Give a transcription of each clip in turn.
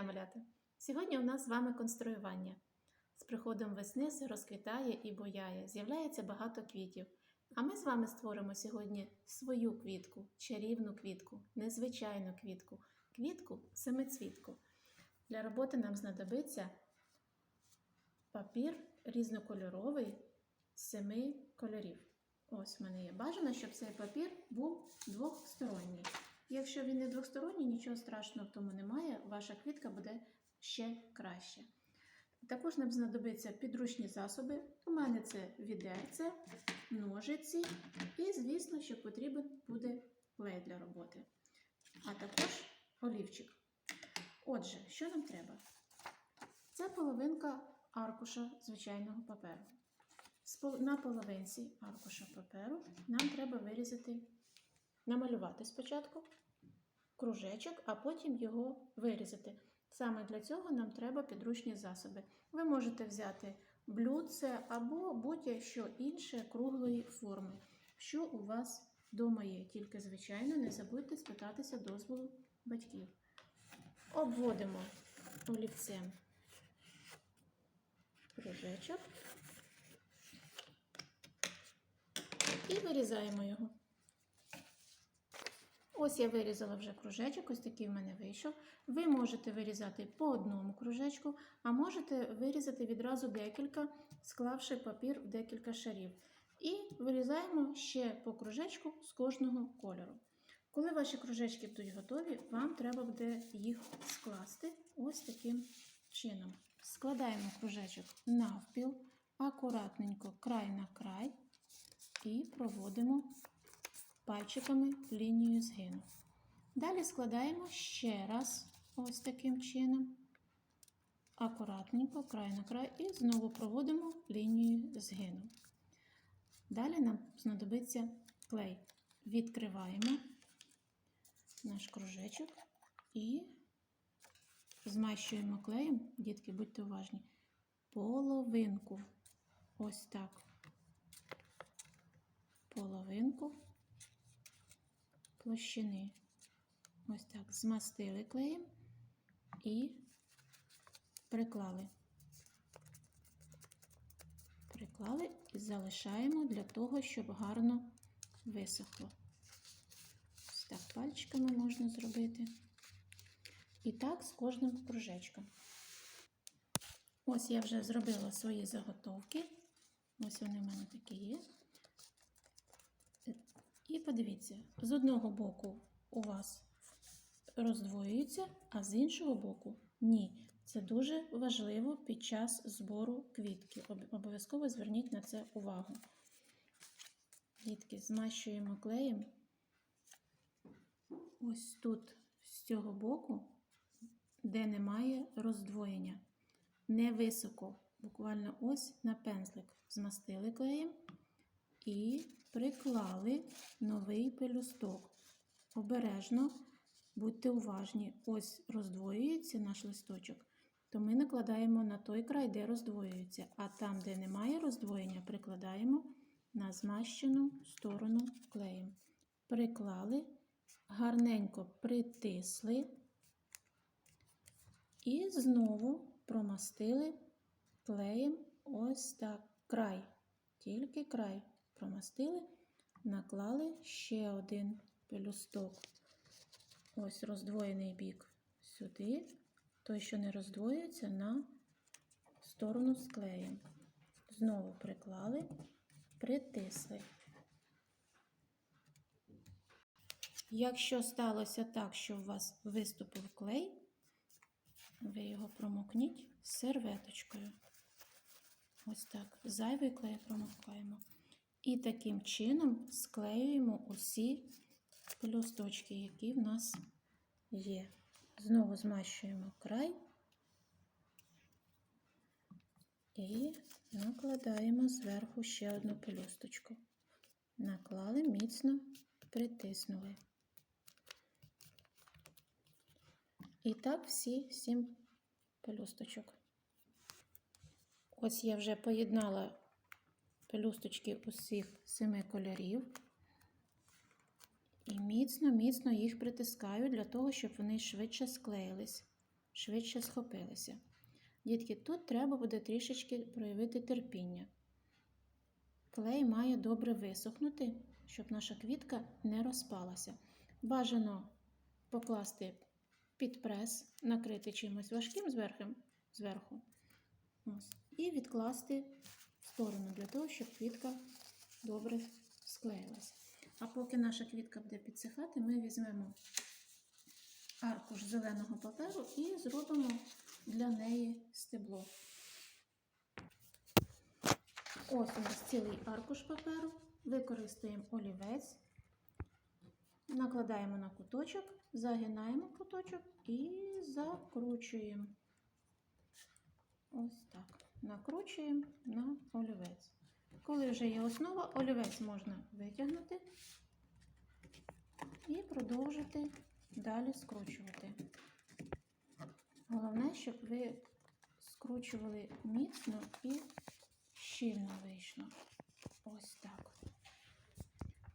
дня, малята! Сьогодні у нас з вами конструювання. З приходом весни все розквітає і бояє, з'являється багато квітів. А ми з вами створимо сьогодні свою квітку, чарівну квітку, незвичайну квітку, квітку семицвітку. Для роботи нам знадобиться папір різнокольоровий з семи кольорів. Ось в мене є. Бажано, щоб цей папір був двохсторонній. Якщо він не двосторонній, нічого страшного в тому немає, ваша квітка буде ще краще. Також нам знадобиться підручні засоби. У мене це відерце, ножиці і, звісно, що потрібен буде клей для роботи. А також олівчик. Отже, що нам треба? Це половинка аркуша звичайного паперу. На половинці аркуша паперу нам треба вирізати, намалювати спочатку кружечок, а потім його вирізати. Саме для цього нам треба підручні засоби. Ви можете взяти блюдце або будь-що інше круглої форми, що у вас вдома є. Тільки, звичайно, не забудьте спитатися дозволу батьків. Обводимо олівцем кружечок і вирізаємо його. Ось я вирізала вже кружечок, ось такий в мене вийшов. Ви можете вирізати по одному кружечку, а можете вирізати відразу декілька, склавши папір в декілька шарів. І вирізаємо ще по кружечку з кожного кольору. Коли ваші кружечки будуть готові, вам треба буде їх скласти ось таким чином. Складаємо кружечок навпіл, акуратненько край на край і проводимо пальчиками лінію згину. Далі складаємо ще раз ось таким чином, акуратненько, край на край, і знову проводимо лінію згину. Далі нам знадобиться клей. Відкриваємо наш кружечок і змащуємо клеєм, дітки, будьте уважні, половинку. Ось так. Половинку площини. Ось так змастили клеєм і приклали. Приклали і залишаємо для того, щоб гарно висохло. Ось так пальчиками можна зробити. І так з кожним кружечком. Ось я вже зробила свої заготовки. Ось вони в мене такі є. І подивіться, з одного боку у вас роздвоюється, а з іншого боку ні. Це дуже важливо під час збору квітки. Обов'язково зверніть на це увагу. Дітки, змащуємо клеєм. Ось тут, з цього боку, де немає роздвоєння. Не високо, буквально ось на пензлик. Змастили клеєм і приклали новий пелюсток. Обережно, будьте уважні, ось роздвоюється наш листочок, то ми накладаємо на той край, де роздвоюється, а там, де немає роздвоєння, прикладаємо на змащену сторону клеєм. Приклали, гарненько притисли і знову промастили клеєм ось так. Край, тільки край промастили, наклали ще один пелюсток. Ось роздвоєний бік сюди, той, що не роздвоюється, на сторону з клеєм. Знову приклали, притисли. Якщо сталося так, що у вас виступив клей, ви його промокніть серветочкою. Ось так. Зайвий клей промокаємо. І таким чином склеюємо усі пелюсточки, які в нас є. Знову змащуємо край і накладаємо зверху ще одну пелюсточку. Наклали, міцно притиснули. І так всі сім пелюсточок. Ось я вже поєднала пелюсточки усіх семи кольорів. І міцно-міцно їх притискаю для того, щоб вони швидше склеїлись. швидше схопилися. Дітки, тут треба буде трішечки проявити терпіння. Клей має добре висохнути, щоб наша квітка не розпалася. Бажано покласти під прес, накрити чимось важким зверху, зверху ось, і відкласти сторону для того, щоб квітка добре склеїлася. А поки наша квітка буде підсихати, ми візьмемо аркуш зеленого паперу і зробимо для неї стебло. Ось у нас цілий аркуш паперу. Використаємо олівець, накладаємо на куточок, загинаємо куточок і закручуємо. Ось так. Накручуємо на олівець. Коли вже є основа, олівець можна витягнути і продовжити далі скручувати. Головне, щоб ви скручували міцно і щільно вийшло. Ось так.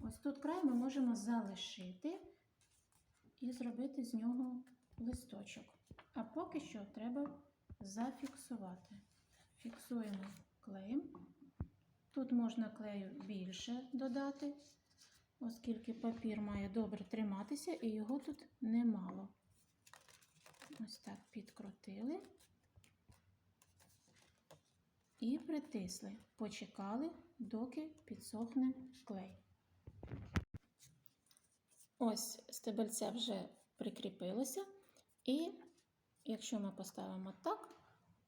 Ось тут край ми можемо залишити і зробити з нього листочок. А поки що треба зафіксувати. Фіксуємо клеєм. Тут можна клею більше додати, оскільки папір має добре триматися і його тут немало. Ось так підкрутили і притисли. Почекали, доки підсохне клей. Ось стебельце вже прикріпилося. І якщо ми поставимо так,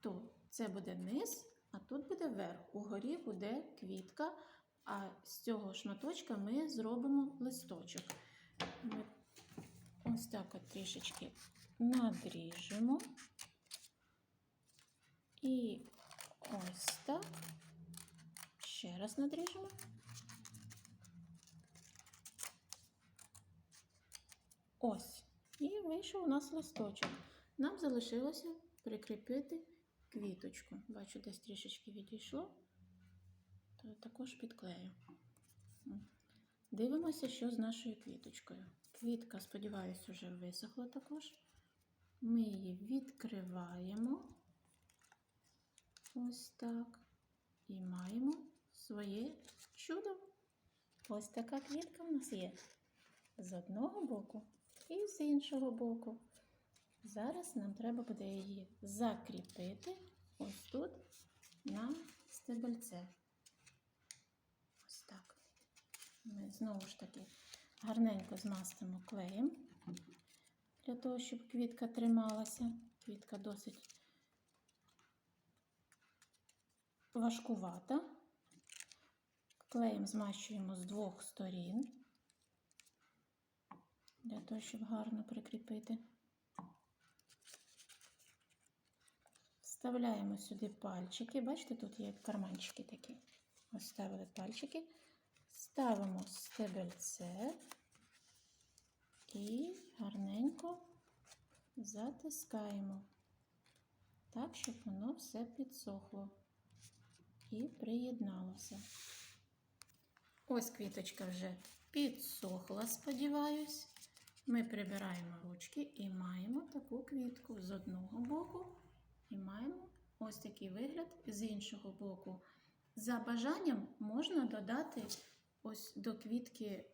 то це буде низ, а тут буде верх. Угорі буде квітка, а з цього шматочка ми зробимо листочок. Ми ось так от трішечки надріжемо. І ось так. Ще раз надріжемо. Ось. І вийшов у нас листочок. Нам залишилося прикріпити квіточку. Бачу, десь трішечки відійшло, то також підклею. Дивимося, що з нашою квіточкою. Квітка, сподіваюся, вже висохла також. Ми її відкриваємо. Ось так. І маємо своє чудо. Ось така квітка в нас є. З одного боку і з іншого боку. Зараз нам треба буде її закріпити ось тут на стебельце. Ось так. Ми знову ж таки гарненько змастимо клеєм для того, щоб квітка трималася. Квітка досить важкувата. Клеєм змащуємо з двох сторін, для того, щоб гарно прикріпити. Вставляємо сюди пальчики. Бачите, тут є карманчики такі. Ось ставили пальчики. Ставимо стебельце і гарненько затискаємо так, щоб воно все підсохло і приєдналося. Ось квіточка вже підсохла, сподіваюсь. Ми прибираємо ручки і маємо таку квітку з одного боку. І маємо ось такий вигляд з іншого боку. За бажанням можна додати ось до квітки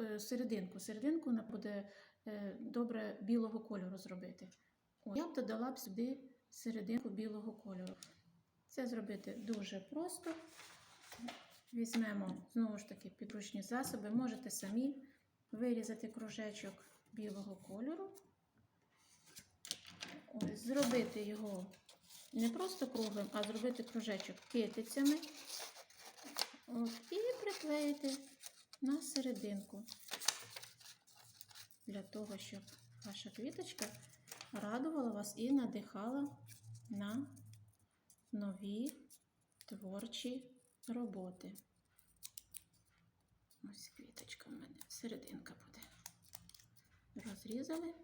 е, серединку. Серединку вона буде е, добре білого кольору зробити. О, Я б додала б сюди серединку білого кольору. Це зробити дуже просто. Візьмемо знову ж таки підручні засоби. Можете самі вирізати кружечок білого кольору. Зробити його не просто круглим, а зробити кружечок китицями. От, і приклеїти на серединку. Для того, щоб ваша квіточка радувала вас і надихала на нові творчі роботи. Ось квіточка в мене, серединка буде. Розрізали,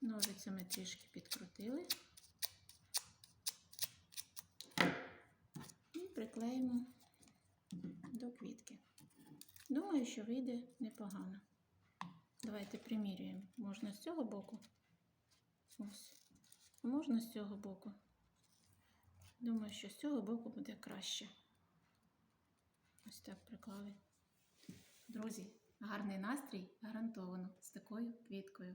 ножицями трішки підкрутили і приклеїмо до квітки. Думаю, що вийде непогано. Давайте примірюємо. Можна з цього боку. Ось. Можна з цього боку? Думаю, що з цього боку буде краще. Ось так приклали. Друзі, гарний настрій гарантовано з такою квіткою.